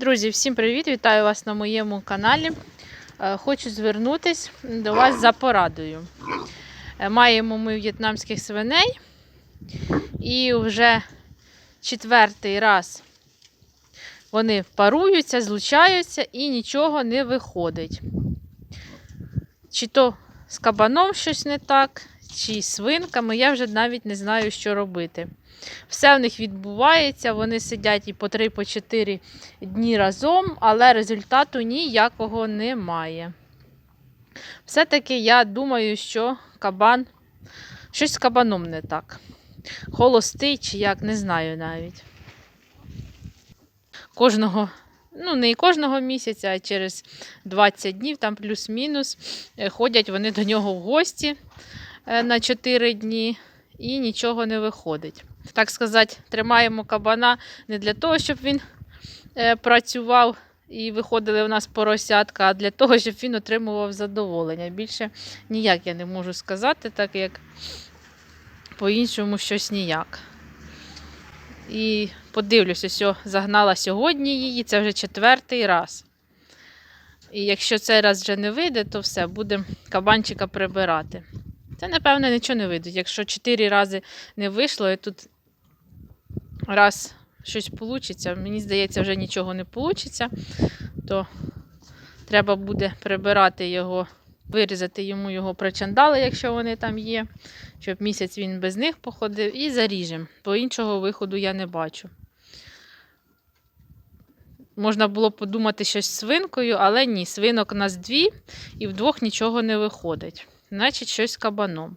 Друзі, всім привіт! Вітаю вас на моєму каналі. Е, Хочу звернутися до вас за порадою. Е, Маємо ми в'єтнамських свиней, і вже четвертий раз вони паруються, злучаються і нічого не виходить. Чи то з кабаном щось не так, чи свинками, я вже навіть не знаю, що робити. Все в них відбувається, вони сидять і по 3-4 дні разом, але результату ніякого немає. Все-таки я думаю, що кабан, щось з кабаном не так. Холостий чи як, не знаю навіть. Кожного, ну не кожного місяця, а через 20 днів, там плюс-мінус, е, ходять вони до нього в гості на 4 дні і нічого не виходить так сказати, тримаємо кабана не для того, щоб він е, працював і виходили у нас поросятка, а для того, щоб він отримував задоволення. Більше ніяк я не можу сказати, так як по-іншому щось ніяк. І подивлюся, що загнала сьогодні її, це вже четвертий раз. І якщо цей раз вже не вийде, то все, будемо кабанчика прибирати. Це, напевно, нічого не вийде. Якщо чотири рази не вийшло, і тут раз щось вийде, мені здається, вже нічого не вийде, то треба буде прибирати його, вирізати йому його причандали, якщо вони там є, щоб місяць він без них походив, і заріжемо. Бо іншого виходу я не бачу. Можна було подумати щось з свинкою, але ні, свинок у нас дві, і вдвох нічого не виходить. Значить, щось кабаном.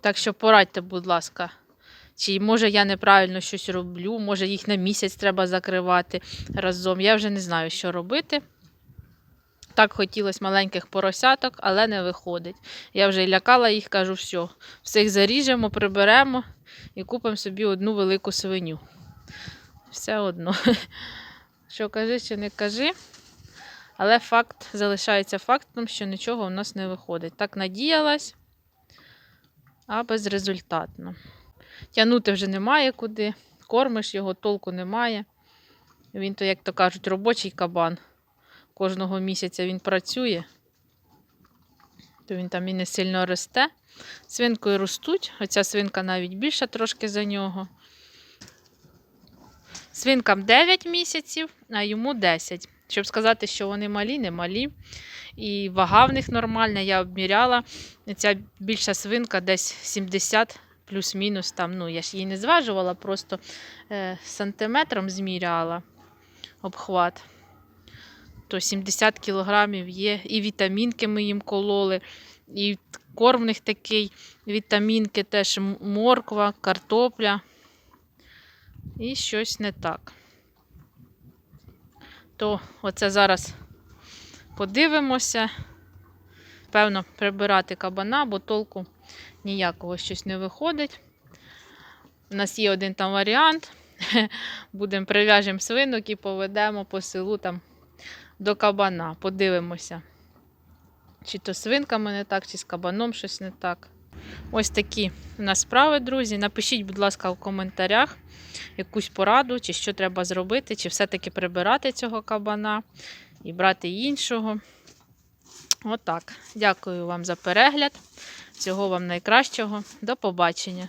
Так що порадьте, будь ласка, чи може я неправильно щось роблю, може їх на місяць треба закривати разом. Я вже не знаю, що робити. Так хотілося маленьких поросяток, але не виходить. Я вже лякала їх, кажу, все, всіх заріжемо, приберемо і купимо собі одну велику свиню. Все одно. Що кажи, що не кажи. Але факт залишається фактом, що нічого у нас не виходить. Так надіялась, а безрезультатно. Тягнути вже немає куди, кормиш його, толку немає. Він то, як то кажуть, робочий кабан. Кожного місяця він працює, то він там і не сильно росте. Свинкою ростуть, оця свинка навіть більша трошки за нього. Свинкам 9 місяців, а йому 10. Щоб сказати, що вони малі, не малі. І вага в них нормальна, я обміряла. Ця більша свинка десь 70 плюс-мінус. там, ну Я ж її не зважувала, просто е, сантиметром зміряла обхват. То 70 кілограмів є. І вітамінки ми їм кололи, і корм в них такий, вітамінки теж морква, картопля. І щось не так. То оце зараз подивимося. Певно, прибирати кабана, бо толку ніякого щось не виходить. У нас є один там варіант. Будемо прив'яжемо свинок і поведемо по селу там до кабана. Подивимося. Чи то свинками не так, чи з кабаном щось не так. Ось такі у нас справи, друзі. Напишіть, будь ласка, в коментарях якусь пораду, чи що треба зробити, чи все-таки прибирати цього кабана і брати іншого. Отак. Дякую вам за перегляд. Всього вам найкращого. До побачення.